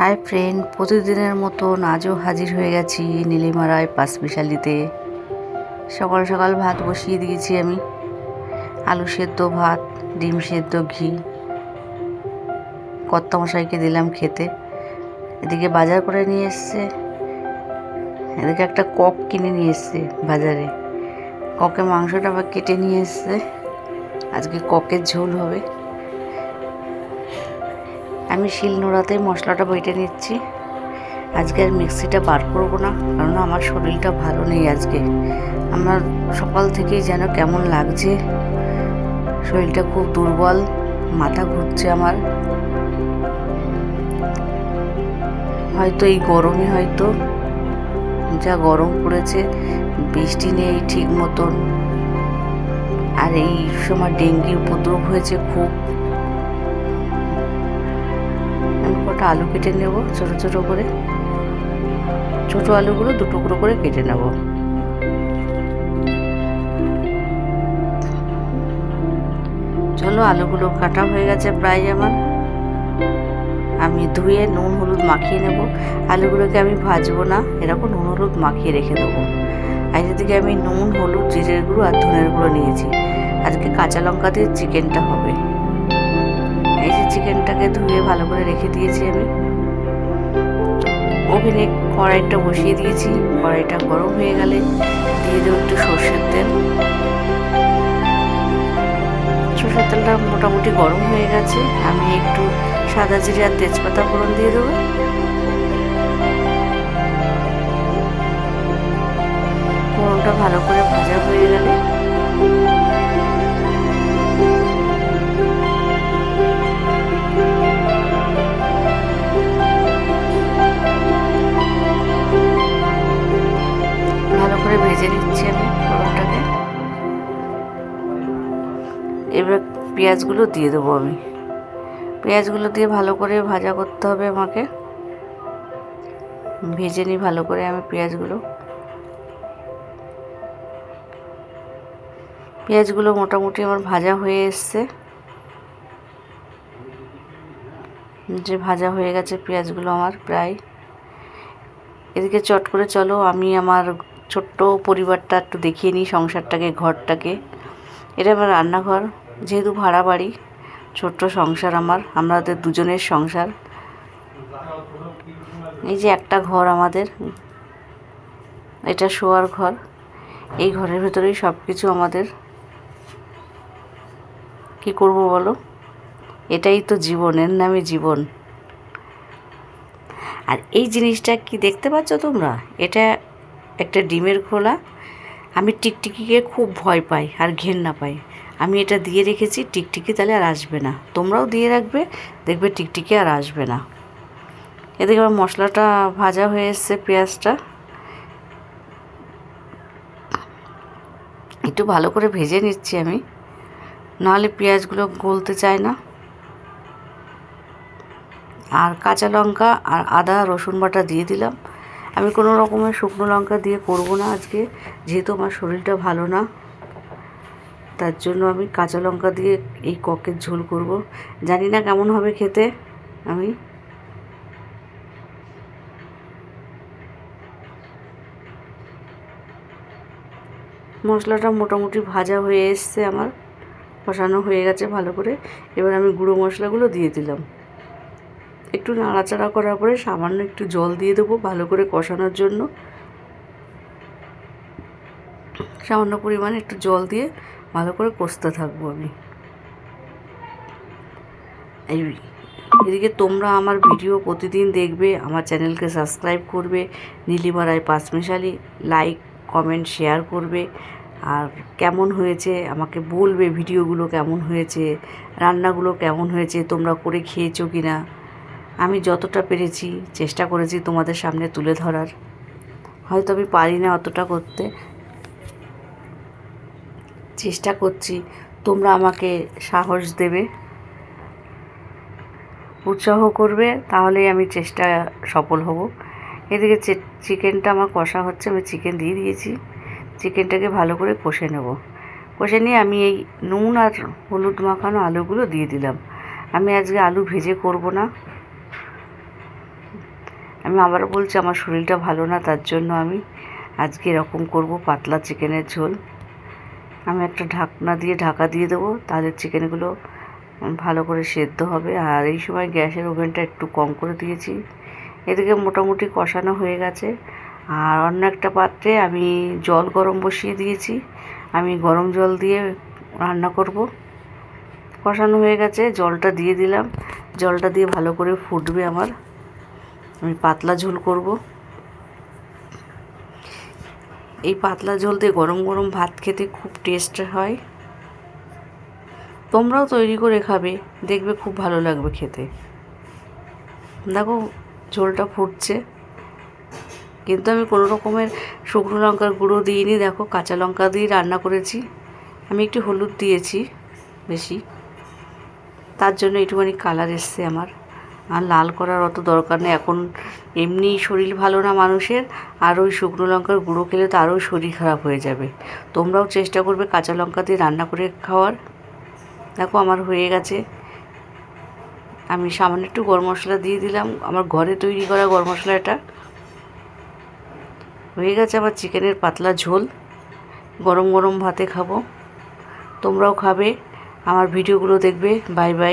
Hi friend, প্রতিদিনের মতন আজও হাজির হয়ে গেছি নীলিমারায় পাঁচমিশালিতে সকাল সকাল ভাত বসিয়ে দিয়েছি আমি। আলু সেদ্ধ ভাত, ডিম সেদ্ধ ঘি। কর্তামশাইকে দিলাম খেতে। এদিকে বাজার করে নিয়ে এসছে। এদিকে একটা কক কিনে নিয়ে এসছে বাজারে। ককের মাংসটা আবার কেটে নিয়ে এসছে। আজকে ককের ঝোল হবে। আমি শিল নোড়াতে মশলাটা বেটে নিচ্ছি। আজকে আর মিক্সিটা বার করব না কারণ আমার শরীরটা ভালো নেই আজকে। আমার সকাল থেকেই যেন কেমন লাগছে। শরীরটা খুব দুর্বল, মাথা ঘুরছে আমার। হয়তো এই গরমে হয়তো, যা গরম পড়েছে, বৃষ্টি নেই ঠিক মতন। আর এই সময় ডেঙ্গি উপদ্রব হয়েছে খুব। কটা আলু কেটে নেব, ছোটো ছোটো করে। ছোটো আলুগুলো দু টুকরো করে কেটে নেব। চলো, আলুগুলো কাটা হয়ে গেছে প্রায় আমার। আমি ধুয়ে নুন হলুদ মাখিয়ে নেব। আলুগুলোকে আমি ভাজবো না, এরকম নুন হলুদ মাখিয়ে রেখে দেবো। আর এদিকে আমি নুন, হলুদ, জিরের গুঁড়ো আর ধনের গুঁড়ো নিয়েছি। আজকে কাঁচা লঙ্কা দিয়ে চিকেনটা হবে। এই যে চিকেনটাকে ধুয়ে ভালো করে রেখে দিয়েছি আমি। ওভেনে কড়াইটা বসিয়ে দিয়েছি, কড়াইটা গরম হয়ে গেলে দিয়ে দেবো একটু সর্ষের তেল। সর্ষের তেলটা মোটামুটি গরম হয়ে গেছে, আমি একটু সাদা জিরে আর তেজপাতা ফোড়ন দিয়ে দেবো। ফোড়নটা ভালো করে ভাজা হয়ে গেলে পেঁয়াজগুলো দিয়ে দেবো আমি। পেঁয়াজগুলো দিয়ে ভালো করে ভাজা করতে হবে আমাকে। ভেজে নিই ভালো করে আমি পেঁয়াজগুলো। পেঁয়াজগুলো মোটামুটি আমার ভাজা হয়ে এসছে। যে ভাজা হয়ে গেছে পেঁয়াজগুলো আমার প্রায়। এদিকে চট করে চলো, আমি আমার ছোট্ট পরিবারটা একটু দেখিয়ে নিই, সংসারটাকে, ঘরটাকে। এটা আমার রান্নাঘর। যেহেতু ভাড়া বাড়ি, ছোট্ট সংসার আমার আমাদের দুজনের সংসার। এই যে একটা ঘর আমাদের, এটা শোয়ার ঘর, এই ঘরের ভেতরেই সব কিছু আমাদের। কি করব বলো? এটাই তো জীবনের নামে জীবন। আর এই জিনিসটা কি দেখতে পাচ্ছ তোমরা? এটা একটা ডিমের খোলা আমি টিকটিকিকে খুব ভয় পাই আর ঘেন্না পাই। আমি এটা দিয়ে রেখেছি, টিকটিকি তাহলে আর আসবে না। তোমরাও দিয়ে রাখবে, দেখবে টিকটিকি আর আসবে না। এদিকে আমার মশলাটা ভাজা হয়ে এসছে, পেঁয়াজটা। একটু ভালো করে ভেজে নিচ্ছি আমি। নাহলে পেঁয়াজগুলো গলতে চায় না। আর কাঁচা লঙ্কা আর আদা রসুন বাটা দিয়ে দিলাম। আমি কোনো রকমের শুকনো লঙ্কা দিয়ে করব না আজকে, যেহেতু আমার শরীরটা ভালো না, তার জন্য আমি কাঁচা লঙ্কা দিয়ে এই ককের ঝোল করব। জানি না কেমন হবে খেতে, আমি। মশলাটা মোটামুটি ভাজা হয়ে এসছে আমার, কষানো হয়ে গেছে ভালো করে। এবার আমি গুঁড়ো মশলাগুলো দিয়ে দিলাম। একটু নাড়াচাড়া করার পরে সামান্য একটু জল দিয়ে দেবো ভালো করে কষানোর জন্য। সামান্য পরিমাণে একটু জল দিয়ে ভালো করে কষতে থাকব আমি। এই এদিকে তোমরা আমার ভিডিও প্রতিদিন দেখবে, আমার চ্যানেলকে সাবস্ক্রাইব করবে নীলিমা রায় পাঁচমিশালি লাইক, কমেন্ট, শেয়ার করবে। আর কেমন হয়েছে, আমাকে বলবে ভিডিওগুলো কেমন হয়েছে, রান্নাগুলো কেমন হয়েছে, তোমরা করে খেয়েছো কি না আমি যতটা পেরেছি চেষ্টা করেছি তোমাদের সামনে তুলে ধরার। হয়তো আমি পারি না অতটা করতে। চেষ্টা করছি, তোমরা আমাকে সাহস দেবে। উৎসাহ করবে, তাহলেই আমি চেষ্টা সফল হব। এদিকে চিকেনটা আমার কষা হচ্ছে, আমি চিকেন দিয়ে দিয়েছি। চিকেনটাকে ভালো করে কষে নেব। কষে নিয়ে আমি এই নুন আর হলুদ মাখানো আলুগুলো দিয়ে দিলাম। আমি আজকে আলু ভেজে করব না। আমি আবার বলছি, আমার শরীরটা ভালো না, তার জন্য আমি আজকে এরকম করব, পাতলা চিকেনের ঝোল। আমি একটা ঢাকনা দিয়ে ঢাকা দিয়ে দেবো, তাহলে চিকেনগুলো ভালো করে সেদ্ধ হবে। আর এই সময় গ্যাসের ওভেনটা একটু কম করে দিয়েছি। এদিকে মোটামুটি কষানো হয়ে গেছে। আর অন্য একটা পাত্রে আমি জল গরম বসিয়ে দিয়েছি। আমি গরম জল দিয়ে রান্না করব। কষানো হয়ে গেছে, জলটা দিয়ে দিলাম। জলটা দিয়ে ভালো করে ফুটবে আমার। আমি পাতলা ঝোল করব। এই পাতলা ঝোল দিয়ে গরম গরম ভাত খেতে খুব টেস্ট হয়। তোমরাও তৈরি করে খাবে, দেখবে খুব ভালো লাগবে খেতে। দেখো, ঝোলটা ফুটছে। কিন্তু আমি কোনো রকমের শুকনো লঙ্কার গুঁড়ো দিইনি, দেখো, কাঁচা লঙ্কা দিয়ে রান্না করেছি। আমি একটু হলুদ দিয়েছি, বেশি। তার জন্য একটুখানি কালার এসছে আমার। আর লাল করার অত দরকার নেই। এখন এমনি শরীর ভালো না মানুষের, আর ওই শুকনো লঙ্কার গুঁড়ো খেলে তো আরও শরীর খারাপ হয়ে যাবে। তোমরাও চেষ্টা করবে কাঁচা লঙ্কা দিয়ে রান্না করে খাওয়ার। দেখো আমার হয়ে গেছে। আমি সামান্য একটু গরম মশলা দিয়ে দিলাম। আমার ঘরে তৈরি করা গরম মশলা এটা। হয়ে গেছে আমার চিকেনের পাতলা ঝোল। গরম গরম ভাতে খাব। তোমরাও খাবে। আমার ভিডিওগুলো দেখবে। Bye bye.